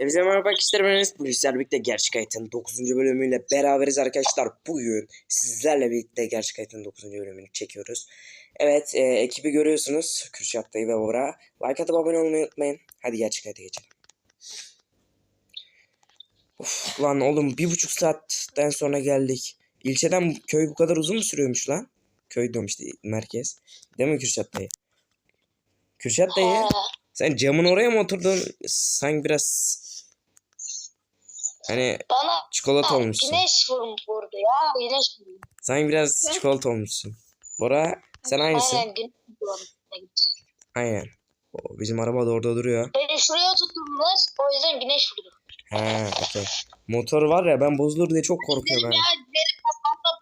Hepinize merhaba arkadaşlar ben Enes. Sizlerle birlikte Gerçek Hayat'ın 9. bölümüyle beraberiz arkadaşlar. Bugün sizlerle birlikte Gerçek Hayat'ın 9. bölümünü çekiyoruz. Evet e, ekibi görüyorsunuz. Kürşat dayı ve Bora. Like atıp abone olmayı unutmayın. Hadi Gerçek Hayat'a geçelim. Of lan oğlum bir buçuk saatten sonra geldik. İlçeden köy bu kadar uzun mu sürüyormuş lan? Köy diyorum işte merkez. Değil mi Kürşat dayı? Kürşat dayı. Sen camın oraya mı oturdun? Sanki biraz hani bana çikolata olmuşsun. güneş vurmuş vurdu ya. Güneş vurdu. Sanki biraz çikolata olmuşsun. Bora sen aynısın. Aynen güneş vurdu. Aynen. O, bizim araba da orada duruyor. Beni şuraya tutturdular. O yüzden güneş vurdu. He okey. Motor var ya ben bozulur diye çok korkuyorum Ya ha. benim kafamda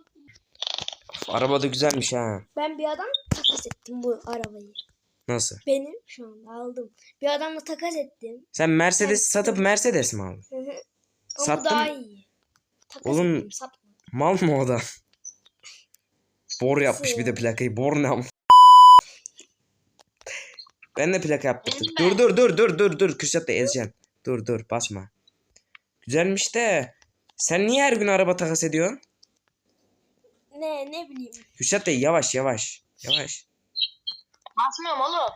Araba da güzelmiş ha. Ben bir adam takas ettim bu arabayı. Nasıl? Benim şu anda aldım. Bir adamla takas ettim. Sen Mercedes satıp Mercedes mi aldın? Ama Sattın bu daha iyi. Takas Oğlum- ettim satmadım. Mal mı o da? Bor yapmış bir de plakayı. Bor ne ama? Ben de plaka yaptırdım. Dur dur dur dur dur dur. Kürşat da ezeceksin. Dur dur basma. Güzelmiş de. Sen niye her gün araba takas ediyorsun? Ne ne bileyim. Kürşat da yavaş yavaş. Yavaş. basmıyorum oğlum.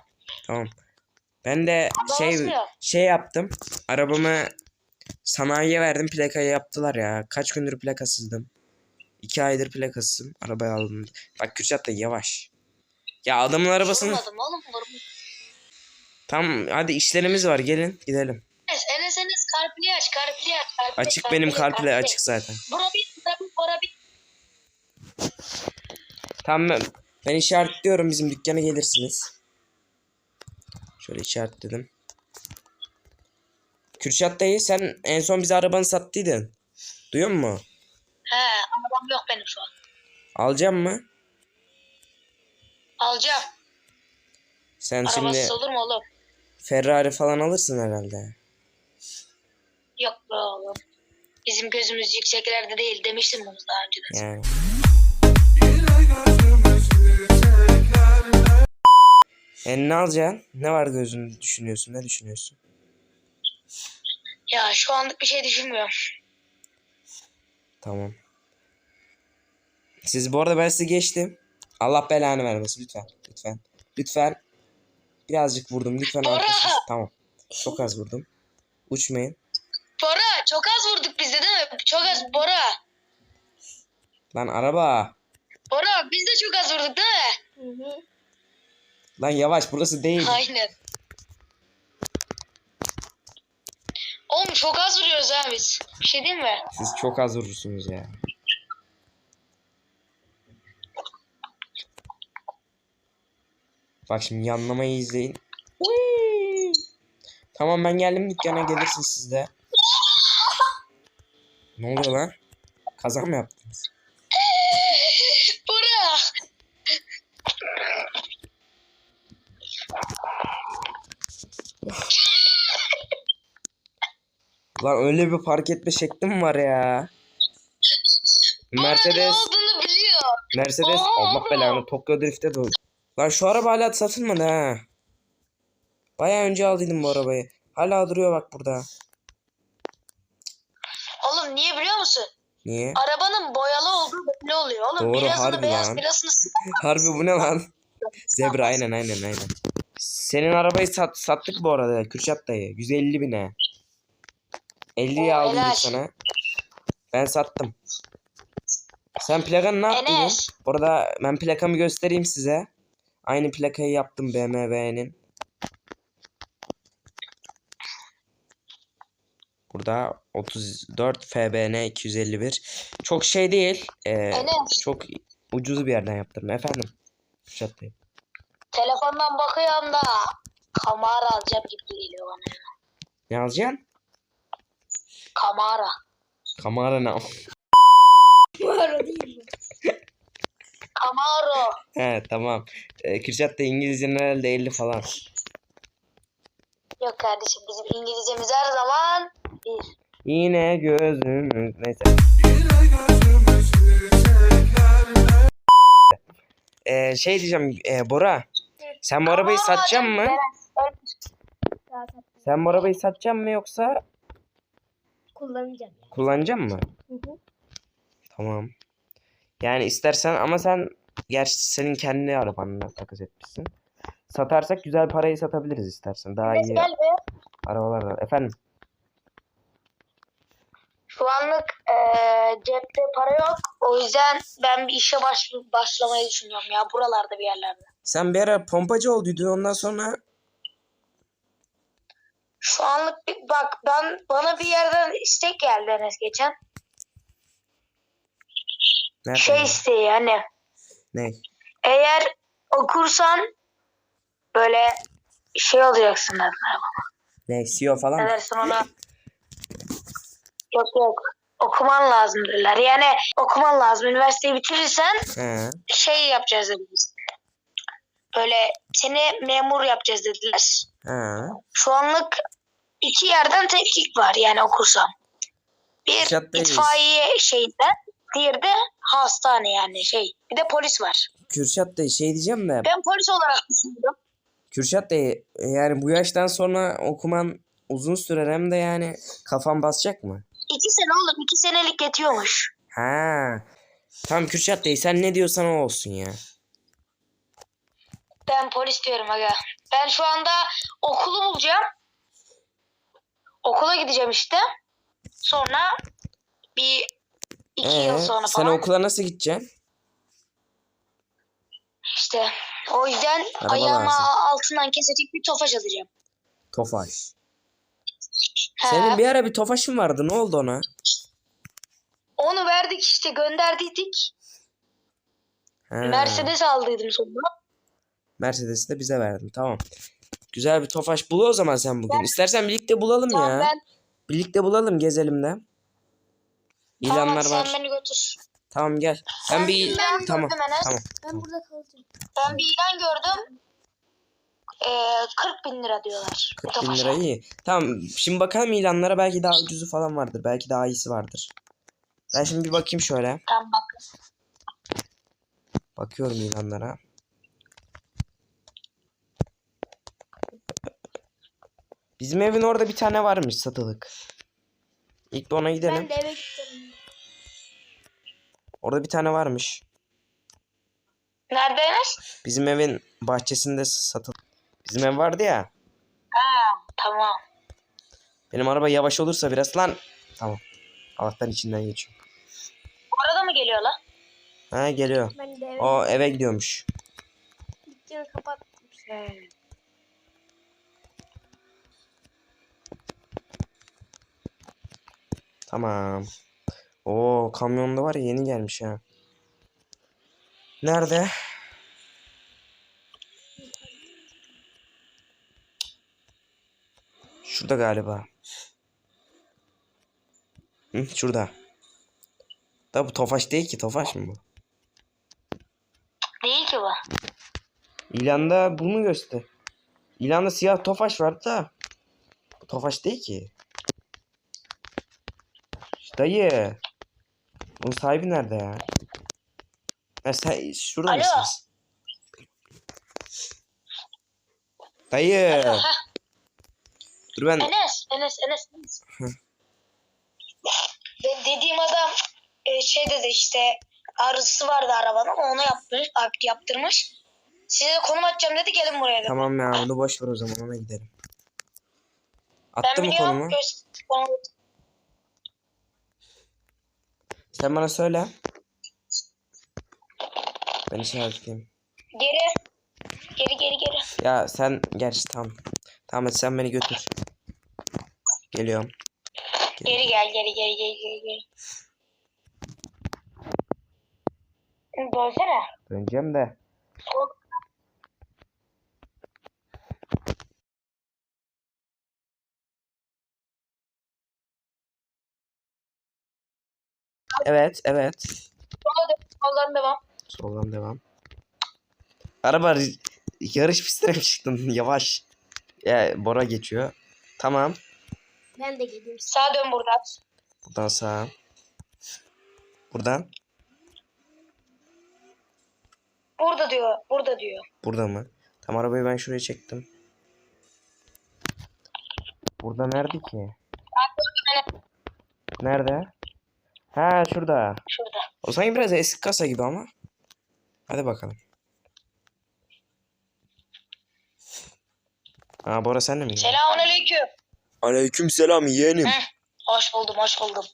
Tamam. Ben de Araba şey basmıyor. şey yaptım. Arabamı sanayiye verdim. Plakayı yaptılar ya. Kaç gündür plakasızdım. İki aydır plakasızım. Arabayı aldım. Bak Kürşat da yavaş. Ya adamın arabasını... Vurmadım oğlum vurmadım. Tamam hadi işlerimiz var gelin gidelim. Enes Enes Enes CarPlay aç CarPlay aç. CarPlay, Açık benim CarPlay açık zaten. Bura bir bura bir bura bir. Tamam ben, ben işaretliyorum bizim dükkana gelirsiniz. Şöyle işaretledim. Kürşat dayı sen en son bize arabanı sattıydın. Duyuyor musun? He arabam yok benim şu an. Alacağım mı? Alacağım. Sen Arabasız şimdi olur mu oğlum? Ferrari falan alırsın herhalde. Yok be oğlum. Bizim gözümüz yükseklerde değil demiştim bunu daha önceden. Yani. E ne alacaksın? Ne var gözünü düşünüyorsun? Ne düşünüyorsun? Ya şu anlık bir şey düşünmüyorum. Tamam. Siz bu arada ben sizi geçtim. Allah belanı vermesin lütfen. Lütfen. Lütfen. Birazcık vurdum. Lütfen Bora! arkasınız. Tamam. Çok az vurdum. Uçmayın. Bora çok az vurduk biz de değil mi? Çok az Bora. Lan araba. Bora biz de çok az vurduk değil mi? Hı hı. Lan yavaş burası değil. Aynen. Oğlum çok az vuruyoruz ha biz. Bir şey diyeyim mi? Siz çok az vurursunuz ya. Bak şimdi yanlamayı izleyin. Tamam ben geldim dükkana gelirsin siz de. Ne oluyor lan? Kaza mı yaptınız? Bora. Lan öyle bir park etme şeklim var ya. Mercedes. Mercedes! Allah belanı Tokyo Drift'e doğru. Lan şu araba hala satılmadı ha. Baya önce aldıydım bu arabayı. Hala duruyor bak burada. Oğlum niye biliyor musun? Niye? Arabanın boyalı olduğu belli oluyor. Oğlum Doğru, birazını harbi beyaz lan. birazını Harbi bu ne lan? Zebra aynen aynen aynen. Senin arabayı sat, sattık bu arada Kürşat dayı. 150 bine. 50'ye Oo, aldım helal. sana. Ben sattım. Sen plakanı ne yaptın? Enes. Orada ben plakamı göstereyim size. Aynı plakayı yaptım BMW'nin. Burada 34 FBN 251. Çok şey değil. Enes. çok ucuz bir yerden yaptım efendim. Kürşat Bey. Telefondan bakıyorum da kamera alacağım gibi geliyor bana. Ne alacaksın? Kamera. Kamera ne? O değil mi? Camaro. He tamam. Ee, Kürşat da İngilizcenin herhalde 50 falan. Yok kardeşim bizim İngilizcemiz her zaman bir. Yine gözümüz neyse. Ee, şey diyeceğim e, Bora. Sen bu arabayı satacaksın mı? Sen bu arabayı satacaksın mı yoksa kullanacağım. Yani. Kullanacak mı? Hı hı. Tamam. Yani istersen ama sen gerçi senin kendi arabanla takas etmişsin. Satarsak güzel parayı satabiliriz istersen. Daha Enes iyi gel be. arabalar var. Efendim? Şu anlık eee, cepte para yok. O yüzden ben bir işe baş, başlamayı düşünüyorum ya buralarda bir yerlerde. Sen bir ara pompacı olduydun ondan sonra Şu anlık bir, bak ben bana bir yerden istek geldi Enes geçen. nereden? Şey isteği hani Ne? eğer okursan böyle şey olacaksın dediler. Ne? CEO falan Ne mı? dersin ona? Yok yok. Okuman lazım dediler. Yani okuman lazım. Üniversiteyi bitirirsen He. şey yapacağız dediler. Böyle seni memur yapacağız dediler. He. Şu anlık iki yerden teklif var yani okursam. Bir Kürşat'tayız. itfaiye şeyinde, diğeri de hastane yani şey. Bir de polis var. Kürşat Bey şey diyeceğim de Ben polis olarak düşündüm. Kürşat Bey yani bu yaştan sonra okuman uzun sürer hem de yani kafan basacak mı? İki sene oğlum, iki senelik yetiyormuş. Ha. Tamam Kürşat Bey sen ne diyorsan o olsun ya. Ben polis diyorum aga. Ben şu anda okulu bulacağım. Okula gideceğim işte. Sonra bir iki Ee, yıl sonra sen falan. okula nasıl gideceksin? İşte o yüzden Araba ayağıma lazım. altından kesecek bir tofaş alacağım. Tofaş. He, Senin bir ara bir tofaşın vardı ne oldu ona? Onu verdik işte gönderdiydik. Ha, Mercedes aldıydım sonra. Mercedes'i de bize verdin tamam. Güzel bir tofaş bul o zaman sen bugün. İstersen birlikte bulalım Tamam ya. ben Birlikte bulalım gezelim de. İlanlar tamam, var. sen beni götür. Tamam gel. Ben bir Ben tamam. gördüm Enes. Tamam. Ben burada kalacağım. Ben bir ilan gördüm. Ee, 40 bin lira diyorlar. 40 bin lira iyi. Tamam şimdi bakalım ilanlara belki daha ucuzu falan vardır. Belki daha iyisi vardır. Ben şimdi bir bakayım şöyle. Tamam bak. Bakıyorum ilanlara. Bizim evin orada bir tane varmış satılık. İlk bir ona gidelim. Ben de eve gideceğim. Orada bir tane varmış. Nerede Enes? Bizim evin bahçesinde satılık. Bizim ev vardı ya. Tamam. Benim araba yavaş olursa biraz lan. Tamam. Allah'tan içinden geçiyor. Arada mı geliyor lan? Ha geliyor. Ben de eve O eve gidiyormuş. dükkanı kapattım. Tamam. Oo kamyonda var ya yeni gelmiş ha. Nerede? Şurada galiba. Hı, şurada. Da bu Tofaş değil ki. Tofaş mı bu? Değil ki bu. İlanda bunu göster. İlanda siyah Tofaş vardı da. Bu Tofaş değil ki. Dayı. Bunun sahibi nerede ya? Ha, sen şurada Alo. mısınız? Dayı. Dur ben Enes, Enes, Enes. Enes. Ben dediğim adam e, şey dedi işte arızası vardı arabanın onu yapmış, yaptırmış. Size konum atacağım dedi gelin buraya dedi. tamam ya bunu boş ver o zaman ona gidelim. ben Attı mı biliyorum. konumu? göz- konumu- Sen bana söyle. Ben işaretleyeyim. Geri. Geri geri geri. Ya sen gerçi tamam. Tamam hadi sen beni götür. Geliyorum. Geri gel geri geri geri geri geri. Dönsene. Döneceğim de. Evet, evet. Sola dön. Soldan devam. Soldan devam. Araba yarış pistine mi çıktın? Yavaş. Ya Bora geçiyor. Tamam. Ben de geleyim. Sağa dön buradan. Buradan sağa. Buradan. Burada diyor. Burada diyor. Burada mı? Tam arabayı ben şuraya çektim. Burada nerede ki? Nerede? Ha şurada. Şurada. O sanki biraz eski kasa gibi ama. Hadi bakalım. Ha Bora sen de mi? Selamünaleyküm. Aleyküm selam yeğenim. Heh. Hoş buldum, hoş buldum.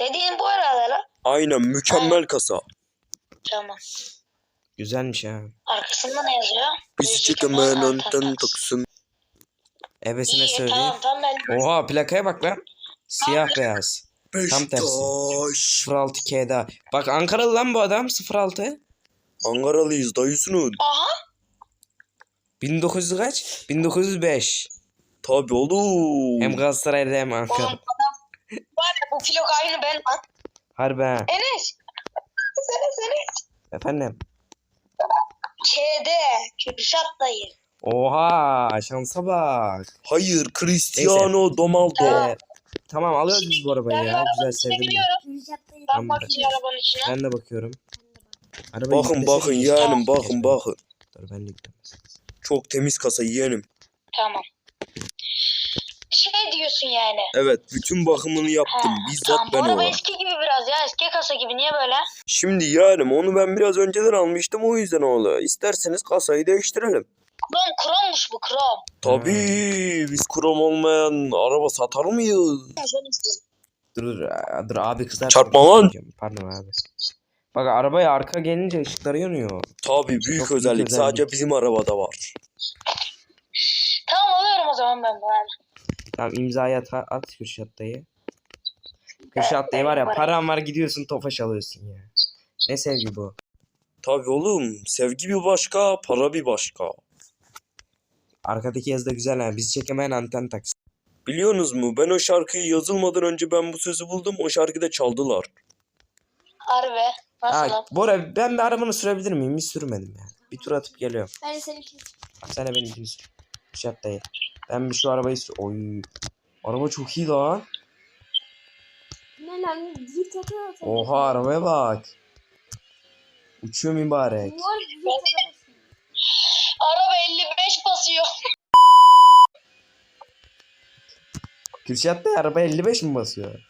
Dediğin bu herhalde lan. Aynen mükemmel kasa. Tamam. Güzelmiş ha. Arkasında ne yazıyor? Bizi ondan toksun. Ebesine İyi söyleyeyim. tamam tamam ben Oha plakaya bak lan. Siyah beyaz. Tam tersi. 06 K'da. Bak Ankaralı lan bu adam 06. Ankaralıyız dayısının. Aha 1900 kaç? 1905. Tabi oğlum. Hem Galatasaray'da hem oğlum Ankara. adam var ya bu vlog aynı ben lan. Harbi ha. Enes. Enes Enes. Efendim. Şeyde Kürşat dayı. Oha şansa bak. Hayır Cristiano Ronaldo. Ee, tamam alıyoruz biz bu arabayı Ben ya. Güzel sevdim ben. Ben bakayım arabanın içine. Ben de bakıyorum. Arabayı Bakın bakın yeğenim bakın bakın. Dur ben de. Çok temiz kasa yeğenim. Tamam. Şey diyorsun yani. Evet bütün bakımını yaptım. Ha, Bizzat tamam, ben araba ona. eski gibi biraz ya. Eski kasa gibi. Niye böyle? Şimdi yeğenim onu ben biraz önceden almıştım o yüzden oğlu. İsterseniz kasayı değiştirelim. Krom, krommuş bu krom. Tabii biz krom olmayan araba satar mıyız? Dur dur, dur abi kızar. Çarpma lan. Pardon abi. Bak arabaya arka gelince ışıkları yanıyor. Tabii büyük Çok büyük özellik. özellik. Sadece bizim arabada var. Tamam alıyorum o zaman ben bunu. Tamam imzayı at, at Kürşat dayı. Kürşat dayı var ya paran var gidiyorsun tofaş alıyorsun ya. Ne sevgi bu. Tabii oğlum sevgi bir başka para bir başka. Arkadaki yazı da güzel ha. Bizi çekemeyen anten taksi. Biliyorsunuz mu ben o şarkıyı yazılmadan önce ben bu sözü buldum o şarkıda çaldılar. Harbi. Nasıl Ha, lan? Bora ben bir arabanı sürebilir miyim? Hiç sürmedim ya. Bir tur atıp geliyorum. Ben de seninki. Sen de benimkini sür. Kürşat dayı. Ben bir şu arabayı sür. Oy. Araba çok iyi lan. Ne lan? Git atı atı. Oha arabaya bak. Uçuyor mübarek. Var git arabası. Araba 55 basıyor. Kürşat Bey araba 55 mi basıyor?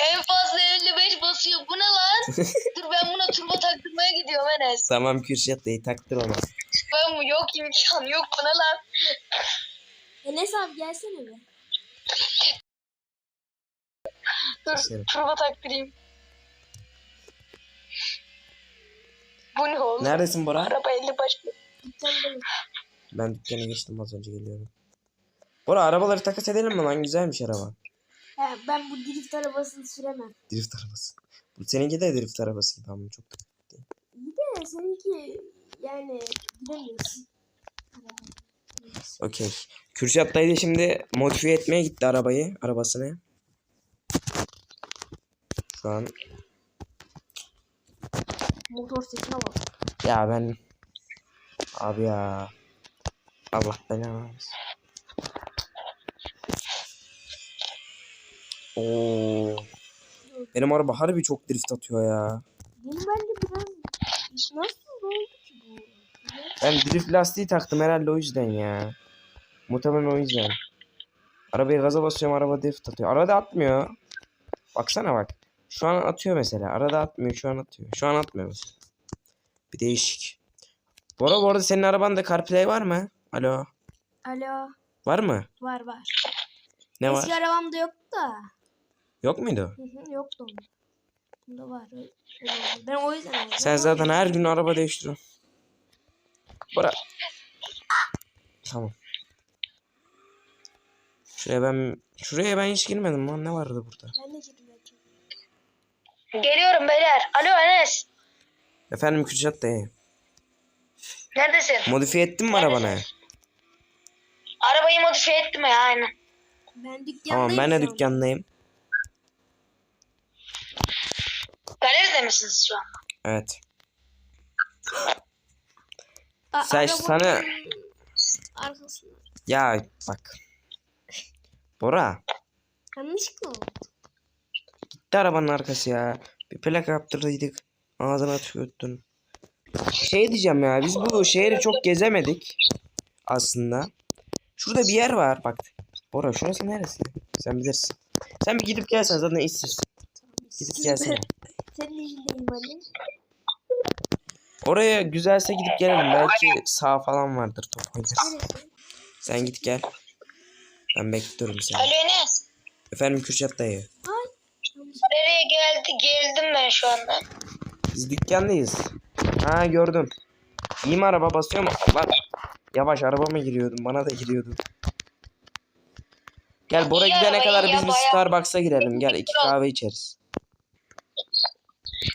En fazla 55 basıyor. Bu ne lan? Dur ben buna turbo taktırmaya gidiyorum Enes. Tamam Kürşat Bey taktır onu. Ben bu yok imkan yok bu ne lan? Enes abi gelsene be. Dur Keserim. turbo taktırayım. Bu ne oğlum? Neredesin Bora? Araba 55 basıyor. Dükkandayım. Ben dükkana geçtim az önce geliyorum. Bora arabaları takas edelim mi lan? Güzelmiş araba. Ben bu drift arabasını süremem. Drift arabası. Bu seninki de drift arabası gibi ama çok da. İyi de seninki yani gidemiyorsun. Okey. Kürşat dayı da şimdi modifiye etmeye gitti arabayı. Arabasını. Şu an. Motor sesine bak. Ya ben. Abi ya. Allah belanı versin. Oo. Benim araba harbi çok drift atıyor ya. Benim bence biraz nasıl oldu ki bu? Ben drift lastiği taktım herhalde o yüzden ya. Muhtemelen o yüzden. Arabayı gaza basıyorum araba drift atıyor. Arada atmıyor. Baksana bak. Şu an atıyor mesela. Arada atmıyor şu an atıyor. Şu an atmıyor. Bir değişik. Bu arada, bu arada senin arabanda CarPlay var mı? Alo. Alo. Var mı? Var var. Ne Eski var? arabamda yoktu da. Yok muydu? Hı hı, yoktu. Bunda var. Öyle oldu. Ben o yüzden aldım. Sen zaten her gün araba değiştiriyorsun. Bora. Tamam. Şuraya ben şuraya ben hiç girmedim lan. Ne vardı burada? Ben de belki. Geliyorum beyler. Alo Enes. Efendim Kürşat dayı. Neredesin? Modifiye ettin mi arabanı? Arabayı modifiye ettim ya aynen. Ben dükkandayım. Tamam ben de dükkandayım. Galeride misiniz şu an? Evet. A- Sen- sana- Arkasında. Ya bak. Bora. Yanlışlıkla oldu. Gitti arabanın arkası ya. Bir plaka yaptırdıydık. Ağzına tükürttün. Şey diyeceğim ya. Biz bu şehri çok gezemedik. Aslında. Şurada bir yer var bak. Bora şurası neresi? Sen bilirsin. Sen bir gidip gelsen zaten işsizsin. Gidip gelsene. Senin işindeyim hani. Oraya güzelse gidip gelelim. Belki sağ falan vardır top oynarız. Sen git gel. Ben bekliyorum seni. Alo Enes. Efendim Kürşat dayı. Nereye geldi? Geldim ben şu anda. Biz dükkandayız. Ha gördüm. İyi mi araba basıyor mu? Allah. Yavaş arabama giriyordum. Bana da giriyordun. Gel Bora gidene araba, kadar biz bir araba. Starbucks'a girelim. Gel iki kahve içeriz.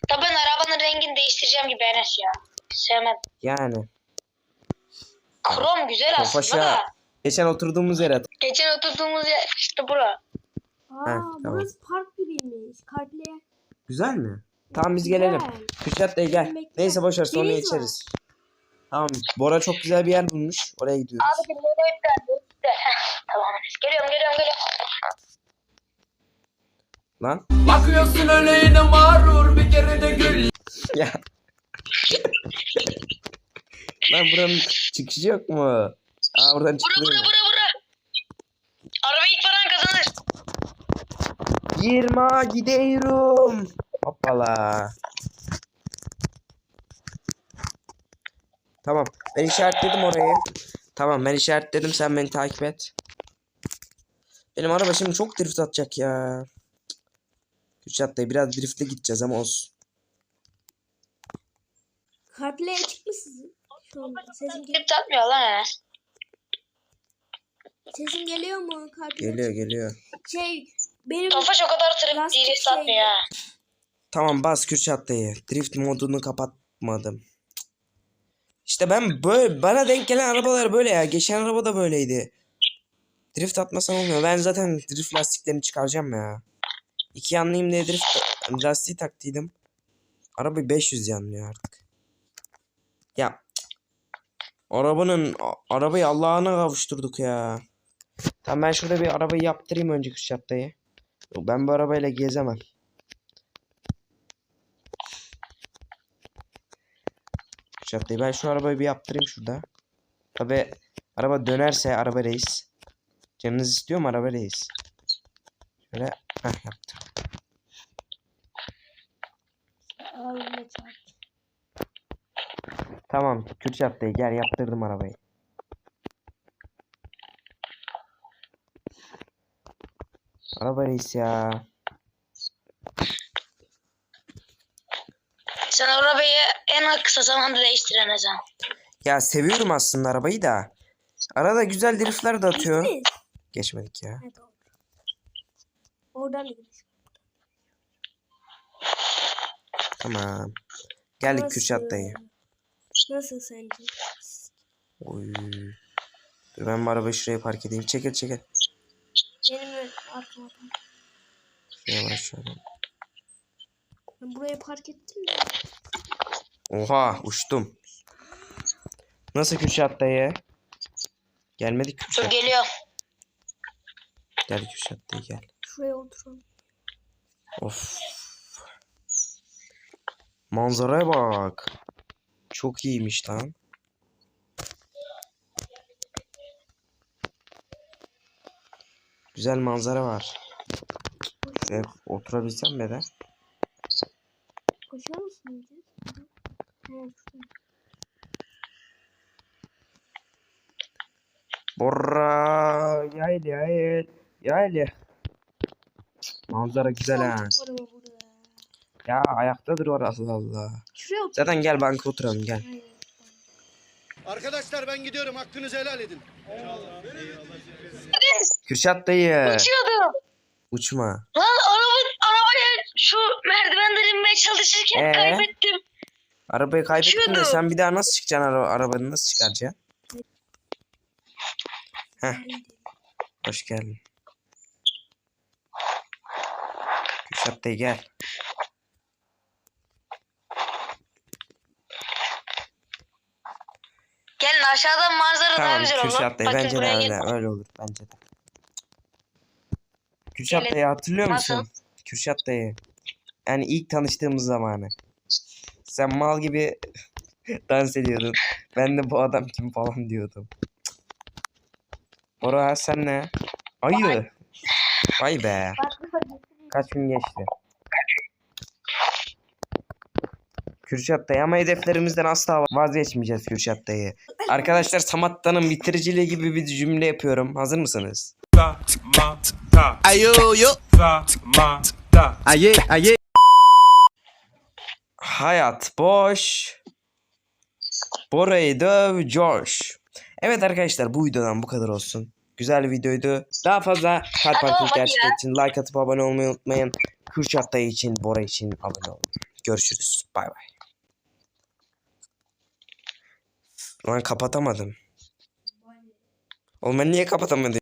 Tabii ben arabanın rengini değiştireceğim gibi Enes ya. Sevmem. Yani. Krom güzel aslında Tofaş'a da. geçen oturduğumuz yere. Geçen oturduğumuz yer işte bura. Aa, tamam. burası park gibiymiş. Kartlıya. Güzel mi? Tamam biz gelelim. Kürşat dayı gel. Bekle. Neyse boşver sonra Deniz var. içeriz. Tamam. Bora çok güzel bir yer bulmuş. Oraya gidiyoruz. Abi dinlemeyi ben Tamam. Geliyorum geliyorum geliyorum. Lan. Bakıyorsun öyle yine mağrur bir kere de gül Ya. Lan buranın çıkışı yok mu? Aa buradan Bura çıkılıyor. bura bura bura. Araba ilk paran kazanır. Girma gidiyorum. Hoppala. Tamam. Ben işaretledim orayı. Tamam ben işaretledim sen beni takip et. Benim araba şimdi çok drift atacak ya. Kürşat dayı biraz driftle gideceğiz ama olsun. Kartlıya açık mı sizin? Şu an sesim, Tip tatmıyor lan Enes. sesim geliyor mu? Kartlıya Geliyor geliyor. Şey benim Tofaş o kadar Lastik değil şey- ha. Tamam bas Kürşat dayı. Drift modunu kapatmadım. İşte ben böyle bana denk gelen arabalar böyle ya. Geçen araba da böyleydi. Drift atmasam olmuyor. Ben zaten drift lastiklerini çıkaracağım ya. İki yanlıyım diye drift lastiği taktıydım. Araba 500 yanlıyor artık. Ya arabanın arabayı Allah'ına kavuşturduk ya. Tamam ben şurada bir arabayı yaptırayım önce Kürşat dayı. Ben bu arabayla gezemem. Bey ben şu arabayı bir yaptırayım şurada. Tabi araba dönerse araba reis. Canınız istiyor mu araba reis? Şöyle heh yaptım. Tamam Kürşat Bey gel yaptırdım arabayı. Araba reis ya. Sen arabayı en kısa zamanda değiştir Enes ha. Ya seviyorum aslında arabayı da. Arada güzel driftler de atıyor. Geçmedik ya. Evet. Oradan. Tamam. Geldik Nasıl? Kürşat dayı. Nasıl sence? Oy. Dur ben bu arabayı şuraya park edeyim. Çekil çekil. Benim park. Şuraya bak şöyle. Ben buraya park ettim de. Oha uçtum. Nasıl Kürşat dayı? Gelmedik Dur Kürşat. geliyor. Gel Kürşat dayı gel. Şuraya oturalım. Of. Manzaraya bak. Çok iyiymiş lan. Güzel manzara var. Şuraya oturabilsem be de. Önce? Ha, şuraya. Borra yaylı yaylı yaylı. Manzara güzel ha. Ya ayakta dur orası Allah. Zaten gel banka oturalım gel. Aynen. Arkadaşlar ben gidiyorum. Hakkınızı helal edin. Kürşat dayı. Uçuyordum. Uçma. Lan araba, arabayı şu merdivenden inmeye çalışırken Ee? kaybettim. Arabayı kaybettin de sen bir daha nasıl çıkacaksın ara arabanı nasıl çıkaracaksın? Heh. Hoş geldin. Kürşat dayı gel. Gelin aşağıdan manzara daha Tamam güzel olur. Kürşat dayı Bakın bence de öyle, öyle olur bence de. Kürşat dayı hatırlıyor musun? Nasıl? Kürşat dayı. Yani ilk tanıştığımız zamanı. Sen mal gibi dans ediyordun. Ben de bu adam kim falan diyordum. Bora sen ne? Ayı. Vay be. Kaç gün geçti? Kürşat dayı ama hedeflerimizden asla vazgeçmeyeceğiz Kürşat dayı. Arkadaşlar Samatta'nın bitiriciliği gibi bir cümle yapıyorum. Hazır mısınız? Ayo yo. Aye aye. Hayat boş. Bora'yı döv coş. Evet arkadaşlar bu videodan bu kadar olsun. Güzel bir videoydu. Daha fazla kalp hadi gerçek için like atıp abone olmayı unutmayın. Kürşat dayı için, Bora için abone olun. Görüşürüz. Bay bay. Lan kapatamadım. Oğlum ben niye kapatamadım?